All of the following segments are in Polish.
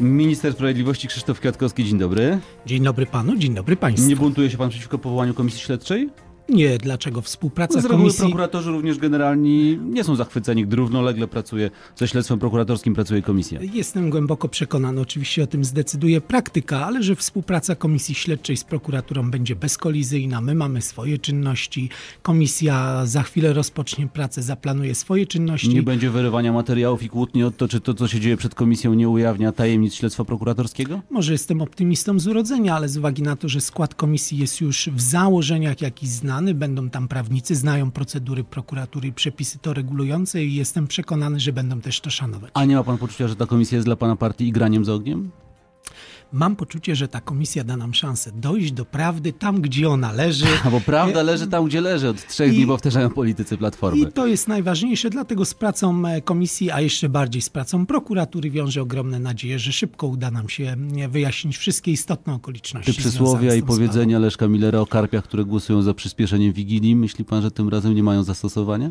Minister Sprawiedliwości Krzysztof Kwiatkowski, dzień dobry. Dzień dobry panu, dzień dobry państwu. Nie buntuje się pan przeciwko powołaniu komisji śledczej? Nie, dlaczego współpraca Z reguły komisji... prokuratorzy również generalni nie są zachwyceni, gdy równolegle pracuje ze śledztwem prokuratorskim, pracuje komisja. Jestem głęboko przekonany, oczywiście o tym zdecyduje praktyka, ale że współpraca Komisji Śledczej z prokuraturą będzie bezkolizyjna. My mamy swoje czynności, komisja za chwilę rozpocznie pracę, zaplanuje swoje czynności. Nie będzie wyrywania materiałów i kłótni o to, czy to, co się dzieje przed komisją, nie ujawnia tajemnic śledztwa prokuratorskiego? Może jestem optymistą z urodzenia, ale z uwagi na to, że skład komisji jest już w założeniach jakiś będą tam prawnicy, znają procedury prokuratury przepisy to regulujące i jestem przekonany, że będą też to szanować. A nie ma pan poczucia, że ta komisja jest dla pana partii igraniem z ogniem? Mam poczucie, że ta komisja da nam szansę dojść do prawdy tam, gdzie ona leży. A bo prawda leży tam, gdzie leży. Od trzech I- dni powtarzają politycy Platformy. I to jest najważniejsze, dlatego z pracą e, komisji, a jeszcze bardziej z pracą prokuratury wiąże ogromne nadzieje, że szybko uda nam się e, wyjaśnić wszystkie istotne okoliczności. Te przysłowia i tą sprawą. powiedzenia Leszka Millera o karpiach, które głosują za przyspieszeniem Wigilii, myśli pan, że tym razem nie mają zastosowania?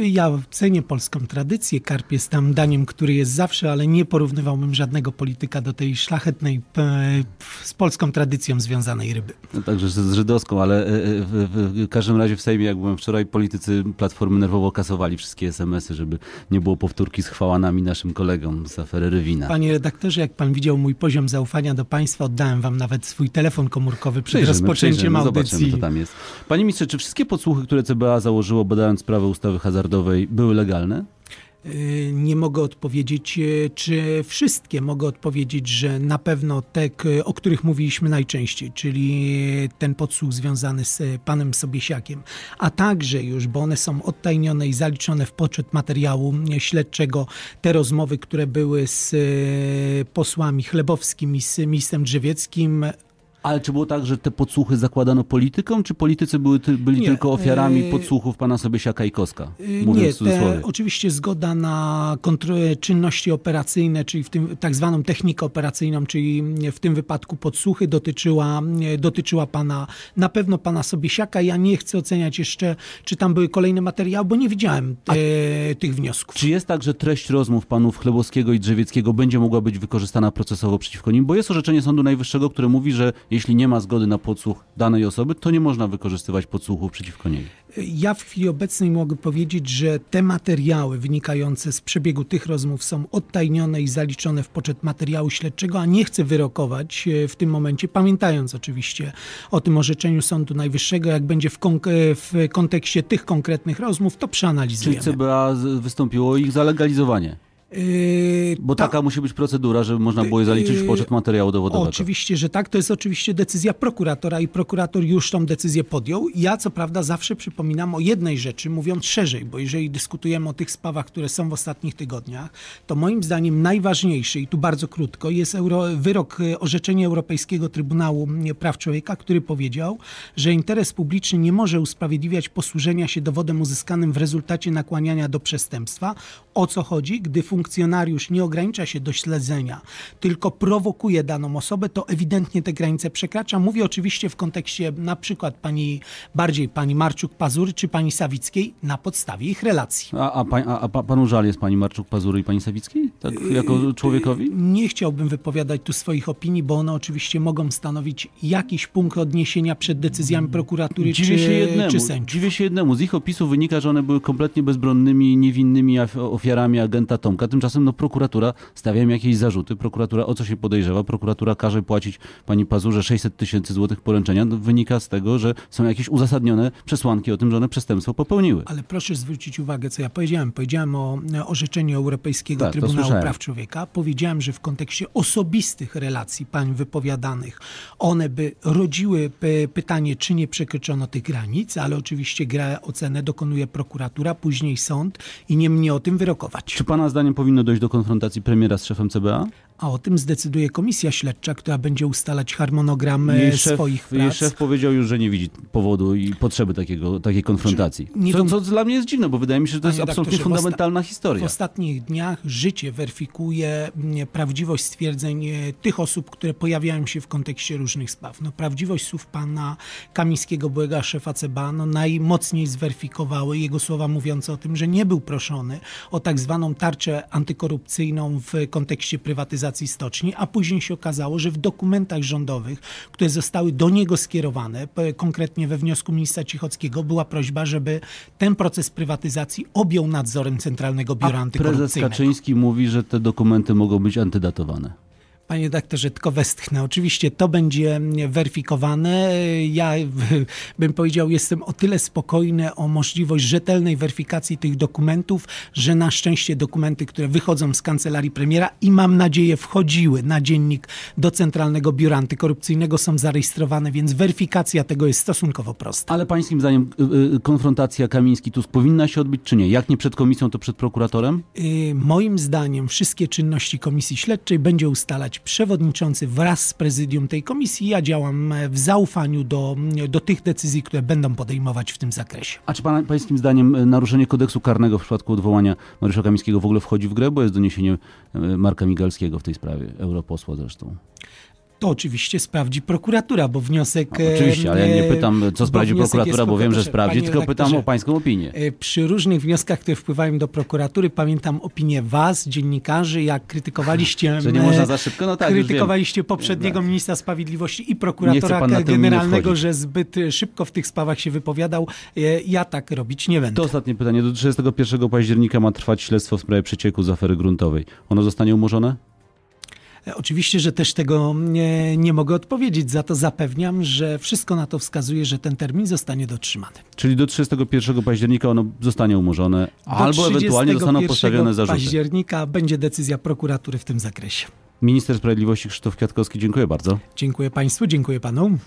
Ja cenię polską tradycję. Karp jest tam daniem, który jest zawsze, ale nie porównywałbym żadnego polityka do tej szlachetnej, e, z polską tradycją związanej ryby. No, także z żydowską, ale e, e, w, w, w każdym razie w Sejmie, jak byłem wczoraj, politycy Platformy nerwowo kasowali wszystkie SMS-y, żeby nie było powtórki z chwałanami naszym kolegom z afery Rywina. Panie redaktorze, jak pan widział mój poziom zaufania do państwa, oddałem wam nawet swój telefon komórkowy przed Przejrzymy, rozpoczęciem przejrzymy, audycji. Zobaczymy, co tam jest. Panie ministrze, czy wszystkie podsłuchy, które CBA założyło, badając sprawę ustawy hazardowej, były legalne? Y, Nie mogę odpowiedzieć, y, czy wszystkie. Mogę odpowiedzieć, że na pewno te, o których mówiliśmy najczęściej, czyli ten podsłuch związany z y, panem Sobiesiakiem, a także już, bo one są odtajnione i zaliczone w poczet materiału y, śledczego, te rozmowy, które były z y, posłami Chlebowskim i z ministrem Drzewieckim, Ale czy było tak, że te podsłuchy zakładano politykom, czy politycy były, byli Nie, tylko ofiarami e, podsłuchów pana Sobiesiaka i Koska? Mówiąc Nie, te, oczywiście zgoda na czynności operacyjne, czyli w tym tak zwaną technikę operacyjną, czyli w tym wypadku podsłuchy dotyczyła, dotyczyła pana, na pewno pana Sobiesiaka. Ja nie chcę oceniać jeszcze, czy tam były kolejne materiały, bo nie widziałem te, tych wniosków. Czy jest tak, że treść rozmów panów Chlebowskiego i Drzewieckiego będzie mogła być wykorzystana procesowo przeciwko nim? Bo jest orzeczenie Sądu Najwyższego, które mówi, że jeśli nie ma zgody na podsłuch danej osoby, to nie można wykorzystywać podsłuchów przeciwko niej. Ja w chwili obecnej mogę powiedzieć, że te materiały wynikające z przebiegu tych rozmów są odtajnione i zaliczone w poczet materiału śledczego, a nie chcę wyrokować e, w tym momencie, pamiętając oczywiście o tym orzeczeniu Sądu Najwyższego, jak będzie w, e, w kontekście tych konkretnych rozmów, to Czyli przeanalizujemy. CBA z- wystąpiło ich zalegalizowanie? Yy, Bo ta- taka musi być procedura, żeby można było je zaliczyć w poczet materiału dowodowego. Oczywiście, że tak. To jest oczywiście decyzja prokuratora i prokurator już tą decyzję podjął. Ja co prawda zawsze przypominam o jednej rzeczy, mówiąc szerzej, bo jeżeli dyskutujemy o tych sprawach, które są w ostatnich tygodniach, to moim zdaniem najważniejszy, i tu bardzo krótko, jest euro, wyrok, e, orzeczenie Europejskiego Trybunału Praw Człowieka, który powiedział, że interes publiczny nie może usprawiedliwiać posłużenia się dowodem uzyskanym w rezultacie nakłaniania do przestępstwa. O co chodzi? Gdy funkcjonariusz nie ogranicza się do śledzenia, tylko prowokuje daną osobę, to ewidentnie te granice przekracza. Mówię oczywiście w kontekście na przykład pani, bardziej pani Marczuk-Pazury czy pani Sawickiej na podstawie ich relacji. A, a, pań- a, a pa- panu żal jest pani Marczuk-Pazury i pani Sawickiej? Tak jako człowiekowi? Nie chciałbym wypowiadać tu swoich opinii, bo one oczywiście mogą stanowić jakiś punkt odniesienia przed decyzjami prokuratury Dziwię czy, się jednemu. czy sędziów. Dziwię się jednemu. Z ich opisu wynika, że one były kompletnie bezbronnymi, niewinnymi af- ofiarami agenta Tomka. Tymczasem no, prokuratura stawia im jakieś zarzuty. Prokuratura o co się podejrzewa? Prokuratura każe płacić pani Pazurze 600 tysięcy złotych poręczenia. No, wynika z tego, że są jakieś uzasadnione przesłanki o tym, że one przestępstwo popełniły. Ale proszę zwrócić uwagę, co ja powiedziałem. Powiedziałem o e, orzeczeniu Europejskiego Tak, Trybunału. Praw Człowieka. Powiedziałem, że w kontekście osobistych relacji pań wypowiadanych, one by rodziły pytanie, czy nie przekroczono tych granic, ale oczywiście gra ocenę dokonuje prokuratura, później sąd i nie mnie o tym wyrokować. Czy pana zdaniem powinno dojść do konfrontacji premiera z szefem CBA? A o tym zdecyduje komisja śledcza, która będzie ustalać harmonogram e, Jej szef, swoich jej prac. szef powiedział już, że nie widzi powodu i potrzeby takiego, takiej konfrontacji. nie Co, co dla mnie jest dziwne, bo wydaje mi się, że to jest absolutnie w fundamentalna W historia. ostatnich dniach życie weryfikuje prawdziwość stwierdzeń e, tych osób, które pojawiają się w kontekście różnych spraw. No, prawdziwość słów pana Kamińskiego, byłego szefa CBA, no, najmocniej zweryfikowały jego słowa mówiące o tym, że nie był proszony o tak zwaną tarczę antykorupcyjną w kontekście prywatyzacji prywatyzacji stoczni, a później się okazało, że w dokumentach rządowych, które zostały do niego skierowane, konkretnie we wniosku ministra Cichockiego, była prośba, żeby ten proces prywatyzacji objął nadzorem Centralnego Biura Prezes Antykorupcyjnego. Kaczyński mówi, że te dokumenty mogą być antydatowane. Panie doktorze, tylko westchnę. Oczywiście to będzie mm, weryfikowane. Ja bym powiedział, jestem o tyle spokojny o możliwość rzetelnej weryfikacji tych dokumentów, że na szczęście dokumenty, które wychodzą z kancelarii premiera i mam nadzieję wchodziły na dziennik do Centralnego Biura Antykorupcyjnego są zarejestrowane, więc weryfikacja tego jest stosunkowo prosta. Ale pańskim zdaniem y, y, konfrontacja Kamiński-Tusk powinna się odbyć, czy nie? Jak nie przed komisją, to przed prokuratorem? Y, Moim zdaniem wszystkie czynności komisji śledczej będzie ustalać przewodniczący wraz z prezydium tej komisji. Ja działam e, w zaufaniu do, do tych decyzji, które będą podejmować w tym zakresie. A czy pana, pańskim zdaniem y, naruszenie kodeksu karnego w przypadku odwołania Mariusza Kamińskiego w ogóle wchodzi w grę, bo jest doniesienie y, Marka Migalskiego w tej sprawie, europosła zresztą? To oczywiście sprawdzi prokuratura, bo wniosek... No, oczywiście, ale ja nie pytam, co sprawdzi prokuratura, bo wiem, że sprawdzi, tylko pytam o pańską opinię. E, Przy różnych wnioskach, które wpływają do prokuratury, pamiętam opinię was, dziennikarzy, jak krytykowaliście, Że nie można za szybko? No tak, krytykowaliście poprzedniego ministra sprawiedliwości i prokuratora generalnego, że zbyt szybko w tych sprawach się wypowiadał. E, Ja tak robić nie będę. To ostatnie pytanie. Do 31 października ma trwać śledztwo w sprawie przecieku z afery gruntowej. Ono zostanie umorzone? E, Oczywiście, że też tego nie, nie mogę odpowiedzieć, za to zapewniam, że wszystko na to wskazuje, że ten termin zostanie dotrzymany. Czyli do 31 października ono zostanie umorzone, Do albo ewentualnie zostaną 31 postawione zarzuty. października będzie decyzja prokuratury w tym zakresie. Minister Sprawiedliwości Krzysztof Kwiatkowski, dziękuję bardzo. Dziękuję Państwu, dziękuję Panu.